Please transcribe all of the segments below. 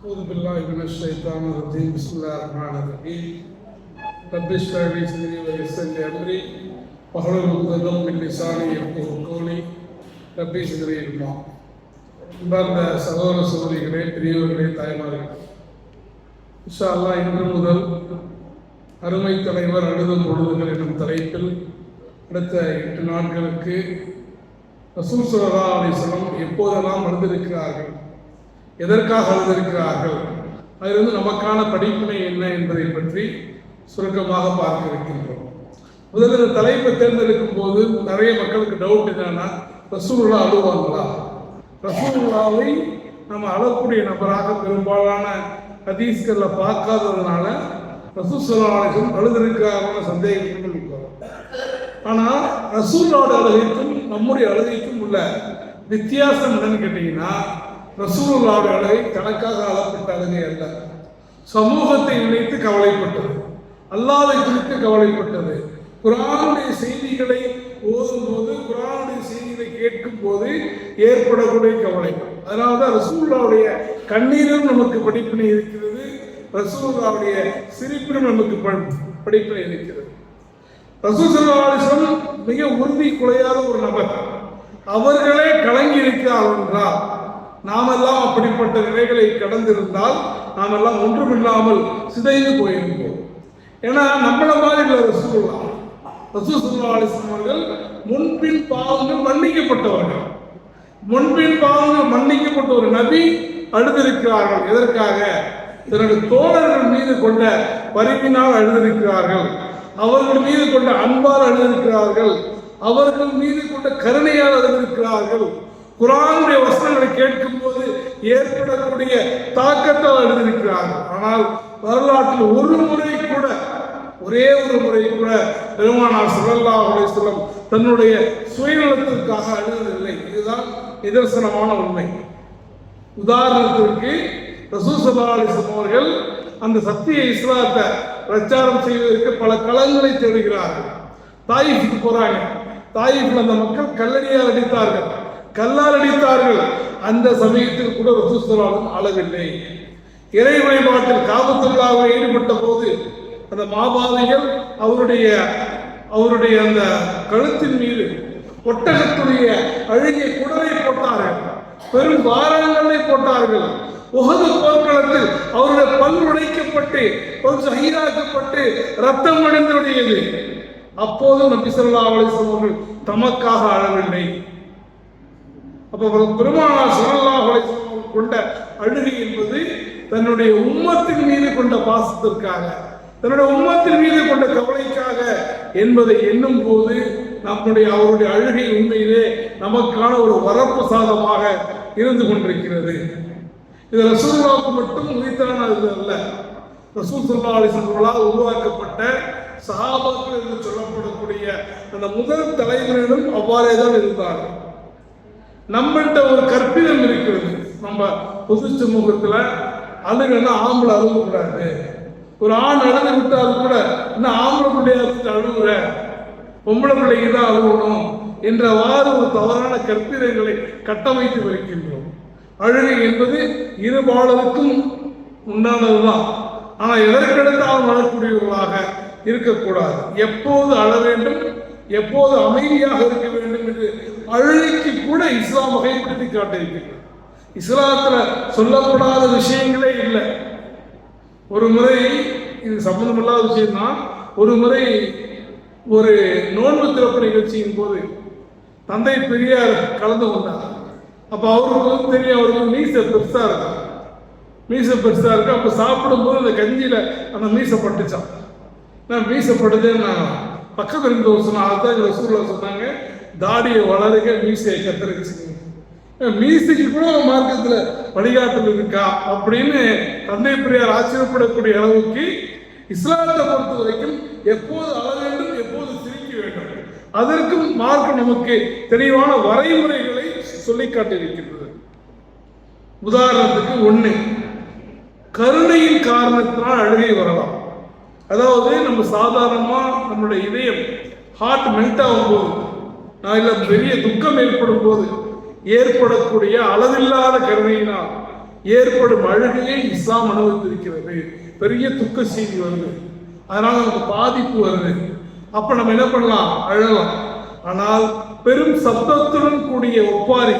أعوذ بالله من الشيطان الرجيم بسم الله الرحمن الرحيم رب اشرح لي صدري ويسر لي أمري واحلل عقدة من لساني يفقهوا قولي ربي صدري علما அன்பார்ந்த சகோதர சகோதரிகளே பெரியவர்களே தாய்மார்களே இன்ஷா அல்லாஹ் இன்று முதல் அருமை தலைவர் அழுதும் பொழுதுகள் என்னும் தலைப்பில் அடுத்த எட்டு நாட்களுக்கு ரசூல் சல்லா அலிஸ்லம் எப்போதெல்லாம் அழுதிருக்கிறார்கள் எதற்காக அழுதிருக்கிறார்கள்? அதிலிருந்து நமக்கான படிப்பினை என்ன என்பதை பற்றி சுருக்கமாக பார்க்க இருக்கின்றோம் முதல்ல இந்த தலைப்பை தேர்ந்தெடுக்கும் போது நிறைய மக்களுக்கு டவுட் என்னன்னா ரசூலுல்லா அழுவாங்களா? ரசூலுல்லாவை நம்ம அழக்கூடிய நபராக பெரும்பாலான ஹதீஸ்களில் பார்க்காததுனால ரசூசலாளர்கள் சல்லாஹம் அழுதிருக்கிறார்கள் சந்தேகங்கள் இருக்கிறோம் ஆனா ரசூலோட அழுகைக்கும் நம்முடைய அழுகைக்கும் உள்ள வித்தியாசம் என்னன்னு கேட்டீங்கன்னா ரசூலுல்லாவோட அழுகை தனக்காக அழப்பட்ட அழுகை அல்ல. சமூகத்தை நினைத்து கவலைப்பட்டது. அல்லாதை குறித்து கவலைப்பட்டது. குரானுடைய செய்திகளை ஓதும்போது குரானுடைய செய்திகளை கேட்கும் போது ஏற்படக்கூடிய கவலை. அதனால தான் ரசூல்லாவுடைய கண்ணீரும் நமக்கு படிப்பினை இருக்கிறது. ரசூல்லாவுடைய சிரிப்பிலும் நமக்கு படிப்பினை இருக்கிறது. ரசூசல்லாசம் மிக உறுதி குலையாத ஒரு நபர். அவர்களே கலங்கி இருக்கிறார் என்றால் நாமெல்லாம் அப்படிப்பட்ட நிலைகளை கடந்திருந்தால் நாமெல்லாம் ஒன்றுமில்லாமல் சிதைந்து போயிருப்போம். ஏன்னா நம்மள மாதிரி இல்லை ரசூல்லா ரசூசல்லா அலிஸ்லாம் அவர்கள் முன்பின் பாவங்கள் மன்னிக்கப்பட்டவர்கள். முன்பின் பாவங்கள் மன்னிக்கப்பட்ட ஒரு நபி அழுதிருக்கிறார்கள். எதற்காக? தன்னுடைய தோழர்கள் மீது கொண்ட பரிவினால் அழுதிருக்கிறார்கள். அவர்கள் மீது கொண்ட அன்பால் அழுதிருக்கிறார்கள். அவர்கள் மீது கொண்ட கருணையால் அழுதிருக்கிறார்கள். குரானுடைய வசனங்களை கேட்டு ஏற்படக்கூடிய தாக்கத்தால் எழுதியிருக்கிறார்கள். ஆனால் வரலாற்றில் ஒரு முறை கூட ஒரே ஒரு முறை கூட பெருமானார் சுழல்லா அலைஹி தன்னுடைய சுயநலத்திற்காக அழுததில்லை இதுதான் நிதர்சனமான உண்மை. உதாரணத்திற்கு ரசூல் ஸல்லல்லாஹு அவர்கள் அந்த சத்திய இஸ்லாத்தை பிரச்சாரம் செய்வதற்கு பல களங்களை தேடுகிறார்கள். தாயிஃபுக்கு போறாங்க. தாயிஃபில் அந்த மக்கள் கல்லடியால் அடித்தார்கள். கல்லால் அடித்தார்கள். அந்த சமயத்தில் கூட ரசூசலாலும் ஆளவில்லை. இறை வழிபாட்டில் காபத்துள்ளாக ஈடுபட்ட போது அந்த மாபாதைகள் அவருடைய அவருடைய அந்த கழுத்தின் மீது ஒட்டகத்துடைய அழுகிய குடலை போட்டார்கள். பெரும் பாரங்களை போட்டார்கள். உகது போர்க்களத்தில் அவருடைய பல் உடைக்கப்பட்டு பல் சகிதாக்கப்பட்டு ரத்தம் அடைந்துடையது அப்போது நபி சொல்லா அவர்கள் தமக்காக அழவில்லை அப்போ பெருமானார் ஸல்லல்லாஹு கொண்ட அழுகை என்பது தன்னுடைய உம்மத்தின் மீது கொண்ட பாசத்திற்காக தன்னுடைய உம்மத்தின் மீது கொண்ட கவலைக்காக என்பதை எண்ணும் போது நம்முடைய அவருடைய அழுகை உண்மையிலே நமக்கான ஒரு வரப்பு சாதமாக இருந்து கொண்டிருக்கிறது. இது ரசூல்லாவுக்கு மட்டும் உரித்தான இது அல்ல. ரசூல் சல்லா அலிசல்லால் உருவாக்கப்பட்ட சஹாபாக்கள் என்று சொல்லப்படக்கூடிய அந்த முதல் தலைவரிடம் அவ்வாறே தான் இருந்தார்கள். நம்மள்கிட்ட ஒரு கற்பிதம் இருக்கிறது. நம்ம பொது சமூகத்தில் அழுகன்னா ஆம்பளை அழுகக்கூடாது. ஒரு ஆண் அழுது விட்டால் கூட இன்னும் ஆம்பளை பிள்ளையா அழுகுற? பொம்பளை பிள்ளைக்கு தான் அழுகணும் என்றவாறு ஒரு தவறான கற்பிதங்களை கட்டமைத்து வருகின்றோம். அழுகை என்பது இருபாலருக்கும் உண்டானதுதான். ஆனா எதற்கெடுத்தாலும் அழக்கூடியவர்களாக இருக்கக்கூடாது. எப்போது அழ வேண்டும் எப்போது அமைதியாக இருக்க வேண்டும் என்று அழுகைக்கு கூட இஸ்லாம் வகைப்படுத்தி காட்டியிருக்கிறது. இஸ்லாத்துல சொல்லப்படாத விஷயங்களே இல்லை. ஒரு முறை இது சம்பந்தமில்லாத விஷயம்தான் ஒரு முறை ஒரு நோன்பு திறப்பு நிகழ்ச்சியின் போது தந்தை பெரியார் கலந்து கொண்டார். அப்போ அவருக்கு வந்து தெரியும் அவருக்கு மீசை பெருசாக இருக்கும் மீசை பெருசாக இருக்கு. அப்போ சாப்பிடும்போது அந்த கஞ்சியில் அந்த மீசை பட்டுச்சான் நான் மீசப்படுதேன்னு நான் பக்கத்தில் இருந்த ஒரு சொன்ன அதுதான் ரசூல்லா சொன்னாங்க தாடியை வளருக மீசையை கத்தரிச்சு மீசைக்கு கூட மார்க்கத்துல வழிகாட்டல் இருக்கா? அப்படின்னு தந்தை பெரியார் ஆச்சரியப்படக்கூடிய அளவுக்கு இஸ்லாத்தை பொறுத்த வரைக்கும் எப்போது அள வேண்டும் எப்போது சிரிக்க வேண்டும். அதற்கும் மார்க்கம் நமக்கு தெளிவான வரைமுறைகளை சொல்லி காட்டியிருக்கின்றது. உதாரணத்துக்கு ஒண்ணு கருணையின் காரணத்தினால் அழுகை வரலாம். அதாவது நம்ம சாதாரணமா நம்மளுடைய இதயம் ஹார்ட் மெல்ட் ஆகும்போது இல்லை பெரிய துக்கம் ஏற்படும் போது ஏற்படக்கூடிய அளவில்லாத கருணையினால் ஏற்படும் அழுகையை இஸ்லாம் அனுபவித்திருக்கிறது. பெரிய துக்க செய்தி வருது. அதனால நமக்கு பாதிப்பு வருது. அப்ப நம்ம என்ன பண்ணலாம்? அழலாம். ஆனால் பெரும் சப்தத்துடன் கூடிய ஒப்பாரி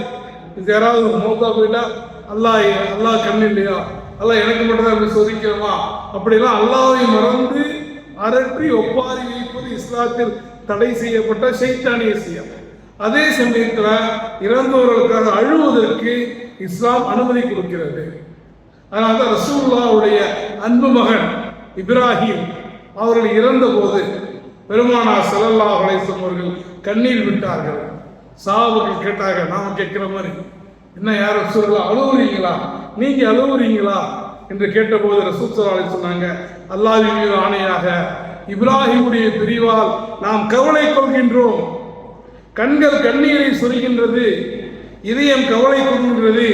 யாராவது மோதா போயிட்டா அல்லாஹ் அல்லாஹ் கண்ணு இல்லையா அல்லாஹ் எனக்கு மட்டும்தான் அப்படி சோதிக்கிறோமா அப்படிலாம் அல்லாவை மறந்து அரற்றி ஒப்பாரி வைப்பது இஸ்லாத்தில் தடை செய்யப்பட்ட சைத்தானிய செய்யம் அதே சமயத்தில் இறந்தவர்களுக்காக அழுவதற்கு இஸ்லாம் அனுமதி கொடுக்கிறது. அதனால தான் ரசூல்லாவுடைய அன்பு மகன் இப்ராஹிம் அவர்கள் இறந்த போது செலல்லா வளைசன் அவர்கள் கண்ணீர் விட்டார்கள். சாவுகள் கேட்டாங்க நாம் கேட்குற மாதிரி என்ன யார் ரசூல்லா அழுவுறீங்களா? நீங்கள் அழுவுறீங்களா? என்று கேட்டபோது ரசூல் ஸல்லல்லாஹு சொன்னாங்க அல்லாஹ்வின் மீது ஆணையாக இப்ராஹிமுடைய பிரிவால் நாம் கவலை கொள்கின்றோம். கண்கள் கண்ணீரை சொரிகின்றது இதயம் கவலை கொள்கின்றது.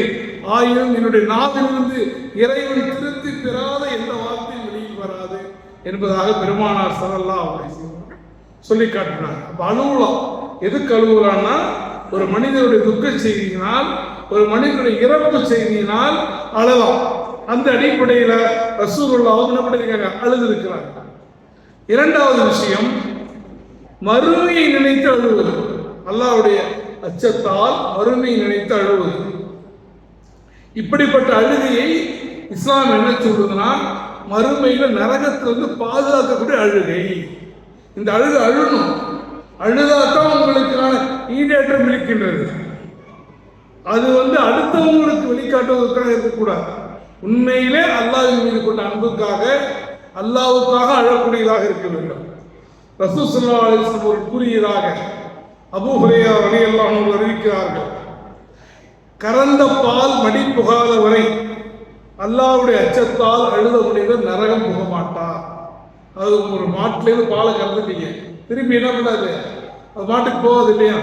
ஆயினும் என்னுடைய நாவிலிருந்து இறைவன் திருத்தி பெறாத எந்த வார்த்தையும் வெளியில் வராது என்பதாக பெருமானார் ஸல்லல்லாஹு அவரை சொல்லி காட்டினார். அப்ப அழுவலாம். எதுக்கு அழுவலாம்னா ஒரு மனிதனுடைய துக்க செய்தியினால் ஒரு மனிதனுடைய இறப்பு செய்தியினால் அழலாம். அந்த அடிப்படையில அவங்க என்ன பண்ணிருக்காங்க அழுது இருக்கிறாங்க இரண்டாவது விஷயம் மறுமையை நினைத்து அழுவது. அல்லாஹ்வுடைய அச்சத்தால் மறுமையை நினைத்து அழுவது. இப்படிப்பட்ட அழுகையை இஸ்லாம் என்ன சொல்றதுன்னா மறுமையில நரகத்திலிருந்து பாதுகாக்கக்கூடிய அழுகை. இந்த அழுகு அழுணும் அழுதாதான் உங்களுக்கான ஈடேற்றம் இருக்கின்றது. அது வந்து அடுத்தவங்களுக்கு வெளிக்காட்டுவதற்காக இருக்கக்கூடாது. உண்மையிலே அல்லாஹின் மீது கொண்ட அன்புக்காக அல்லாவுக்காக அழக்கூடியதாக இருக்க வேண்டும். ரசூல் ஸல்லல்லாஹு அலைஹி அவர்கள் கூறியதாக அபூ ஹுரைரா ரலியல்லாஹு அறிவிக்கிறார்கள். கறந்த பால் மடி புகாத வரை அல்லாவுடைய அச்சத்தால் அழுத நரகம் புக மாட்டார். அது ஒரு மாட்டிலேருந்து பாலை கறந்துட்டீங்க. திரும்பி என்ன பண்ணாது அது மாட்டுக்கு போகாது இல்லையா?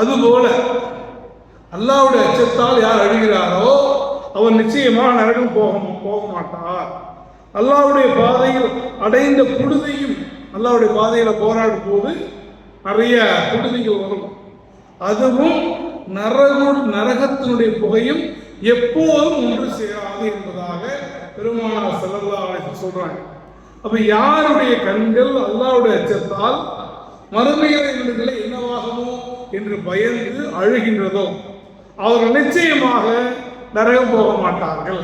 அது போல அல்லாவுடைய அச்சத்தால் யார் அழுகிறாரோ அவன் நிச்சயமாக நரகம் போக போக மாட்டார். அல்லாவுடைய பாதையில் அடைந்த புழுதியும் அல்லாவுடைய பாதையில் போராடும் போது நிறைய புழுதிகள் வரும். அதுவும் நரகு நரகத்தினுடைய புகையும் எப்போதும் ஒன்று சேராது என்பதாக பெருமானார் ஸல்லல்லாஹு சொல்றாங்க. அப்ப யாருடைய கண்கள் அல்லாவுடைய அச்சத்தால் மறுமையில இந்த நிலை என்னவாகுமோ என்று பயந்து அழுகின்றதோ அவர்கள் நிச்சயமாக நரகம் போக மாட்டார்கள்.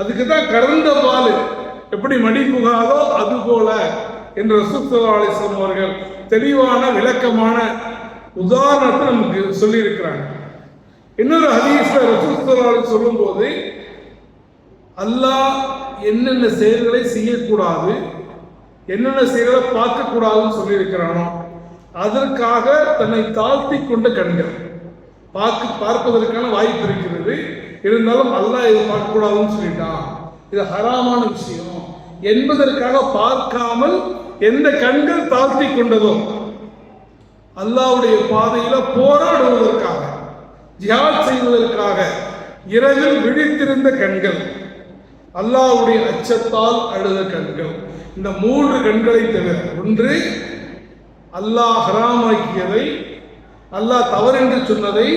அதுக்கு தான் கறந்த பால் எப்படி மடி புகாதோ அது போல என்று ரசூலுல்லாஹி அவர்கள் தெளிவான விளக்கமான உதாரணத்தை நமக்கு சொல்லியிருக்கிறாங்க. இன்னொரு ஹதீஸ்ல சொல்லும் சொல்லும்போது அல்லாஹ் என்னென்ன செயல்களை செய்யக்கூடாது என்னென்ன செயல்களை பார்க்கக்கூடாதுன்னு சொல்லியிருக்கிறானோ அதற்காக தன்னை தாழ்த்தி கொண்ட கண்கள். பார்க்க பார்ப்பதற்கான வாய்ப்பு இருக்கிறது. இருந்தாலும் அல்லாஹ் இதை பார்க்கக்கூடாதுன்னு சொல்லிட்டான். இது ஹராமான விஷயம். என்பதற்காக பார்க்காமல் எந்த கண்கள் தாழ்த்தி கொண்டதோ அல்லாவுடைய பாதையில போராடுவதற்காக ஜிஹாத் செய்வதற்காக இரவில் விழித்திருந்த கண்கள் அல்லாஹ்வுடைய அச்சத்தால் அழுத கண்கள். இந்த மூன்று கண்களை தவிர ஒன்று அல்லாஹ் ஹராமாக்கியதை அல்லாஹ் தவறென்று சொன்னதை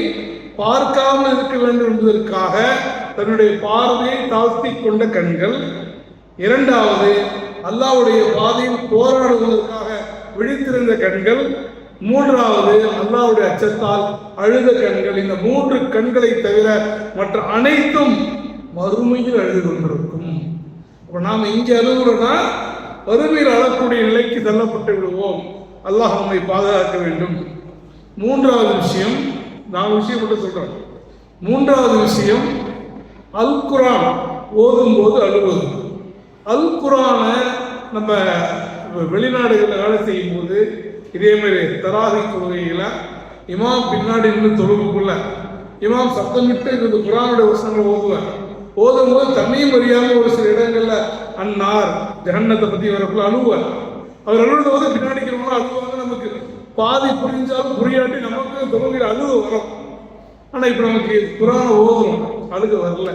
பார்க்காமல் இருக்க வேண்டும் என்பதற்காக தன்னுடைய பார்வையை தாழ்த்தி கொண்ட கண்கள். இரண்டாவது அல்லாஹ்வுடைய பாதையில் போராடுவதற்காக விழித்திருந்த கண்கள். மூன்றாவது அல்லாஹ்வுடைய அச்சத்தால் அழுத கண்கள். இந்த மூன்று கண்களை தவிர மற்ற அனைத்தும் மறுமையில் அழுது கொண்டிருக்கும். அப்ப நாம இங்கே அழுகுறோம்னா வறுமையில் அழக்கூடிய நிலைக்கு தள்ளப்பட்டு விடுவோம். அல்லாஹ் நம்மை பாதுகாக்க வேண்டும். மூன்றாவது விஷயம் நான் விஷயம் மட்டும் சொல்றேன் மூன்றாவது விஷயம் அல் குரான் ஓதும்போது அழுவது. அல் குரானை நம்ம வெளிநாடுகளில் வேலை செய்யும் போது இதே மாதிரி தராதி தொழுகையில் இமாம் பின்னாடி நின்று தொழுவுக்குள்ள இமாம் சத்தமிட்டு இந்த குரானுடைய வசனங்களை ஓதுவார். ஓதும்போது தன்னையும் அறியாமல் ஒரு சில இடங்களில் அன்னார் ஜகன்னத்தை பற்றி வரக்குள்ள அழுவார். அவர் அழுவது போது பின்னாடி இருக்கிறவங்க அழுவாங்க நமக்கு. பாதி புரிஞ்சாலும் புரியாட்டி நமக்கு தொழுகையில் அழுவ வரும். ஆனால் இப்போ நமக்கு குரானை ஓதுறோம் அழுக வரல.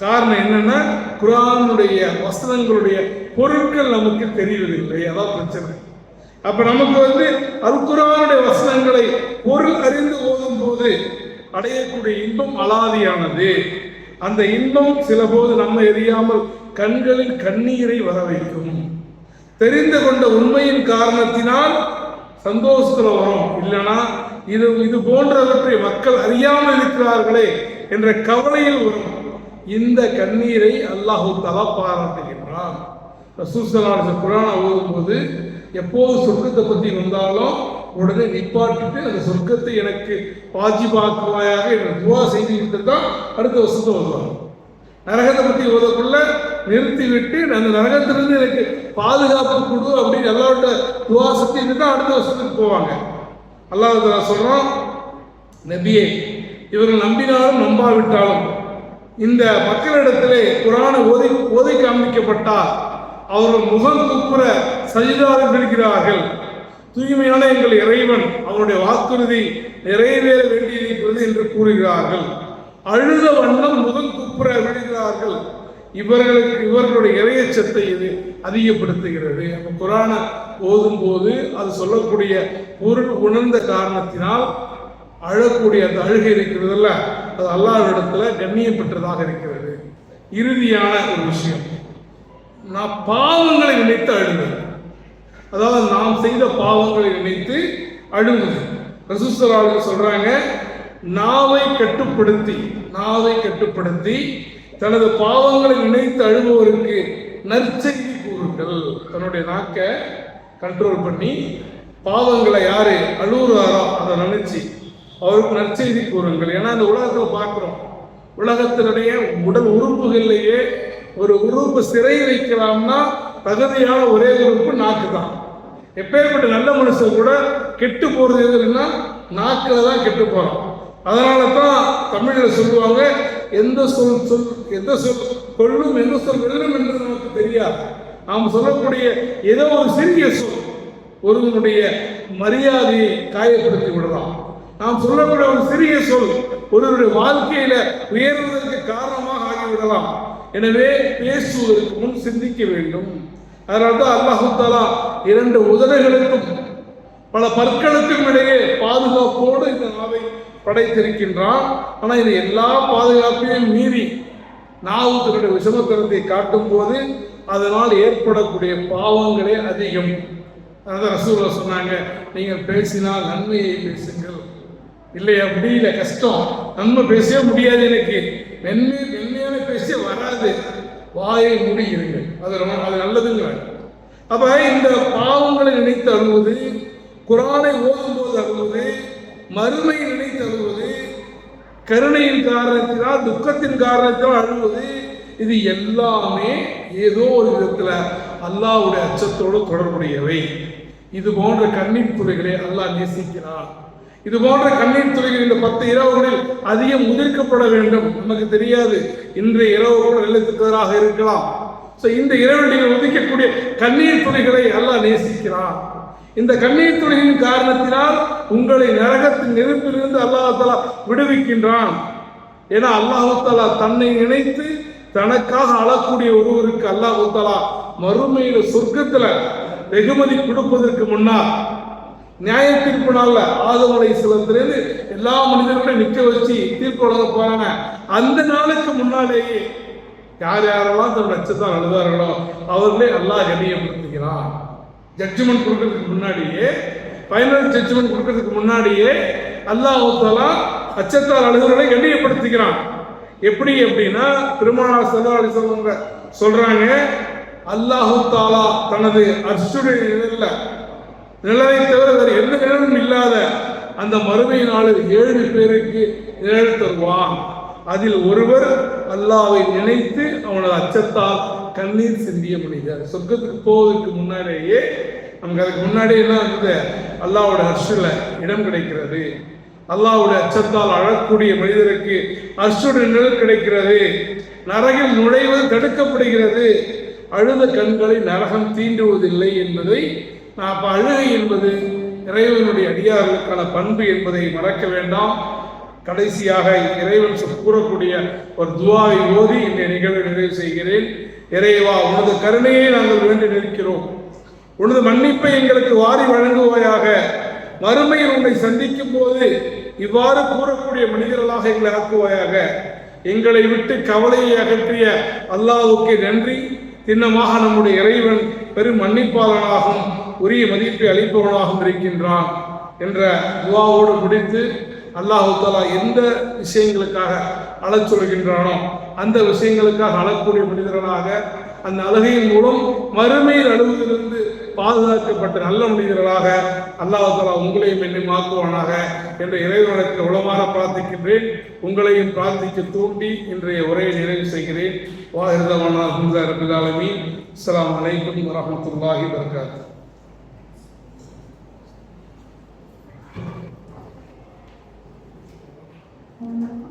காரணம் என்னன்னா குரானுடைய வசனங்களுடைய பொருட்கள் நமக்கு தெரியவதில்லை அதான் பிரச்சனை. அப்ப நமக்கு வந்து அல் குரானுடைய வசனங்களை பொருள் அறிந்து ஓதும் போது அடையக்கூடிய இன்பம் அலாதியானது. அந்த இன்பம் சில போது நம்ம எரியாமல் கண்களில் கண்ணீரை வர வைக்கும். தெரிந்து கொண்ட உண்மையின் காரணத்தினால் சந்தோஷத்துல வரும். இல்லைனா இது இது போன்றவற்றை மக்கள் அறியாமல் இருக்கிறார்களே என்ற கவலையில் வரும். இந்த கண்ணீரை அல்லாஹு தலா பாராட்டுகின்றான். ரசூசலான குரான ஓதும்போது எப்போது சொர்க்கத்தை பற்றி வந்தாலும் உடனே நிப்பாட்டிட்டு அந்த சொர்க்கத்தை எனக்கு வாஜிபாக்குவாயாக என்ற துவா செய்து விட்டு தான் அடுத்த வருஷத்தை வருவாங்க. நரகத்தை பற்றி ஓதக்குள்ள நிறுத்தி விட்டு அந்த நரகத்திலிருந்து எனக்கு பாதுகாப்பு கொடு அப்படின்னு எல்லாரோட துவா செஞ்சுட்டு தான் அடுத்த வருஷத்துக்கு போவாங்க. அல்லாஹ் சொல்கிறோம் நபியே இவர்கள் நம்பினாலும் நம்பாவிட்டாலும் இந்த மக்களிடத்திலே குரான ஓதி ஓதி காண்பிக்கப்பட்டால் அவர்கள் முகம் குப்புற சஜிதாவில் இருக்கிறார்கள் தூய்மையான எங்கள் இறைவன் அவருடைய வாக்குறுதி நிறைவேற வேண்டியிருக்கிறது என்று கூறுகிறார்கள். அழுத வண்ணம் முதல் குப்புற விடுகிறார்கள் இவர்களுக்கு இவர்களுடைய இறையச்சத்தை இது அதிகப்படுத்துகிறது. அந்த குரான ஓதும் போது அது சொல்லக்கூடிய பொருள் உணர்ந்த காரணத்தினால் அழக்கூடிய அந்த அழுகை இருக்கிறதுல அது அல்லாவிடத்துல கண்ணியம் பெற்றதாக இருக்கிறது. இறுதியான ஒரு விஷயம். நான் பாவங்களை நினைத்து அழுவது அதாவது நாம் செய்த பாவங்களை நினைத்து அழுவது. ரசூசலாளர்கள் சொல்றாங்க நாவை கட்டுப்படுத்தி நாவை கட்டுப்படுத்தி தனது பாவங்களை நினைத்து அழுபவருக்கு நற்செய்தி கூறுங்கள். தன்னுடைய நாக்கை கண்ட்ரோல் பண்ணி பாவங்களை யாரு அழுகுறாரோ அதை நினைச்சு அவருக்கு நற்செய்தி கூறுங்கள். ஏன்னா இந்த உலகத்தில் பார்க்குறோம். உலகத்தினுடைய உடல் உறுப்புகள்லேயே ஒரு உறுப்பு சிறை வைக்கலாம்னா தகுதியான ஒரே உறுப்பு நாக்கு தான் எப்பேற்பட்ட நல்ல மனுஷன் கூட கெட்டு போகிறது எதுன்னா நாக்கில் தான் கெட்டு போகிறோம் அதனால தான் தமிழில் சொல்லுவாங்க எந்த சொல் சொல் எந்த சொல் கொள்ளும் எந்த சொல் வெல்லும் என்று நமக்கு தெரியாது. நாம் சொல்லக்கூடிய ஏதோ ஒரு சிறிய சொல் ஒருவனுடைய மரியாதையை காயப்படுத்தி விடலாம். நாம் சொல்லக்கூடிய ஒரு சிறிய சொல். ஒருவருடைய வாழ்க்கையில உயர்வதற்கு காரணமாக ஆகிவிடலாம். எனவே பேசுவதற்கு முன் சிந்திக்க வேண்டும். அதனால தான் இரண்டு உதடுகளுக்கும் பல பற்களுக்கும் இடையே பாதுகாப்போடு இந்த நாவை படைத்திருக்கின்றான். ஆனால் இது எல்லா பாதுகாப்பையும் மீறி நாவு தன்னுடைய விஷமத்தனத்தை காட்டும் போது அதனால் ஏற்படக்கூடிய பாவங்களே அதிகம். அதான் ரசூலா சொன்னாங்க நீங்கள் பேசினால் நன்மையை பேசுங்க இல்லையா? முடியல கஷ்டம். நம்ம பேசவே முடியாது எனக்கு. மென்மை மென்மையான பேசவே வராது. வாயை முடியுங்க அது ரொம்ப அது நல்லதுங்கிறாங்க அப்ப இந்த பாவங்களை நினைத்து அழுவது குரானை ஓதும்போது அழுவது மறுமை நினைத்து அழுவது கருணையின் காரணத்தினால் துக்கத்தின் காரணத்தினால் அழுவது இது எல்லாமே ஏதோ ஒரு விதத்துல அல்லாவுடைய அச்சத்தோடு தொடர்புடையவை. இது போன்ற கண்ணீர் துறைகளை அல்லாஹ் நேசிக்கிறான். இது போன்ற கண்ணீர் துறைகள் இந்த பத்து இரவுகளில் அதிகம் முதிர்க்கப்பட வேண்டும். நமக்கு தெரியாது. இன்றைய இரவு கூட நிலைத்திருக்கிறதாக இருக்கலாம். ஸோ இந்த இரவில் நீங்கள் உதிக்கக்கூடிய கண்ணீர் துறைகளை அல்லாஹ் நேசிக்கிறான். இந்த கண்ணீர் துறையின் காரணத்தினால் உங்களை நரகத்தின் நெருப்பிலிருந்து அல்லாஹாலா விடுவிக்கின்றான். ஏன்னா அல்லாஹாலா தன்னை நினைத்து தனக்காக அழக்கூடிய ஒருவருக்கு அல்லாஹாலா மறுமையில சொர்க்கத்துல வெகுமதி கொடுப்பதற்கு முன்னால் நியாய தீர்ப்பு நாள்ல ஆதவரை சிலத்திலிருந்து எல்லா மனிதர்களையும் நிக்க வச்சு தீர்ப்பு வழங்க போறாங்க. அந்த நாளுக்கு முன்னாலேயே யார் யாரெல்லாம் தன் நட்சத்திரம் அழுதார்களோ அவர்களே அல்லாஹ் கண்ணியப்படுத்துகிறான். ஜட்ஜ்மெண்ட் கொடுக்கறதுக்கு முன்னாடியே ஃபைனல் ஜட்ஜ்மெண்ட் கொடுக்கறதுக்கு முன்னாடியே அல்லாஹ் தாலா அச்சத்தால் அழுகிறவர்களை கண்ணியப்படுத்துகிறான். எப்படி அப்படின்னா திருமணா சல்லா அலி சொல்லுங்க சொல்றாங்க அல்லாஹு தாலா தனது அர்ஷுடைய நிழல்ல நிழலை தவிர வேறு எந்த நிழலும் இல்லாத அந்த மறுமை நாளில் ஏழு பேருக்கு நிழல் தருவான் அதில் ஒருவர் அல்லாவை நினைத்து அவனது அச்சத்தால் கண்ணீர் சிந்திய மனிதர். சொர்க்கத்துக்கு போவதற்கு முன்னாடியே நமக்கு அதுக்கு முன்னாடியே இந்த இருந்தது அல்லாவோட அர்ஷில் இடம் கிடைக்கிறது. அல்லாவுடைய அச்சத்தால் அழக்கூடிய மனிதருக்கு அர்ஷுடைய நிழல் கிடைக்கிறது. நரகில் நுழைவது தடுக்கப்படுகிறது. அழுத கண்களை நரகம் தீண்டுவதில்லை என்பதை நான் அப்ப அழுகை என்பது இறைவனுடைய அடியார்களுக்கான பண்பு என்பதை மறக்க வேண்டாம். கடைசியாக இறைவன் கூறக்கூடிய ஒரு துவாவை ஓதி இந்த நிகழ்வை நிறைவு செய்கிறேன். இறைவா உனது கருணையை நாங்கள் வேண்டி நிற்கிறோம். உனது மன்னிப்பை எங்களுக்கு வாரி வழங்குவாயாக. மறுமையில் உன்னை சந்திக்கும் போது இவ்வாறு கூறக்கூடிய மனிதர்களாக எங்களை ஆக்குவாயாக. எங்களை விட்டு கவலையை அகற்றிய அல்லாவுக்கு நன்றி. திண்ணமாக நம்முடைய இறைவன் பெரும் மன்னிப்பாளனாகும். உரிய மதிப்பை அளிப்பவனாகவும் இருக்கின்றான் என்ற துவாவோடு முடித்து அல்லாஹு தாலா எந்த விஷயங்களுக்காக அழச் சொல்கின்றானோ அந்த விஷயங்களுக்காக அழக்கூடிய மனிதர்களாக அந்த அழுகையின் மூலம் மறுமையில் அழுவதிலிருந்து பாதுகாக்கப்பட்ட நல்ல மனிதர்களாக அல்லாஹ் தாலா உங்களையும் என்னை மாற்றுவானாக என்ற இறைவனுக்கு உளமாற பிரார்த்திக்கின்றேன். உங்களையும் பிரார்த்திக்க தூண்டி இன்றைய உரையை நிறைவு செய்கிறேன். வாஹிர்தமான ஹுந்தா ரபில் அஸ்லாம் வலைக்கம் வரமத்துல்லாஹி வரஹ்மத்துல்லாஹி 嗯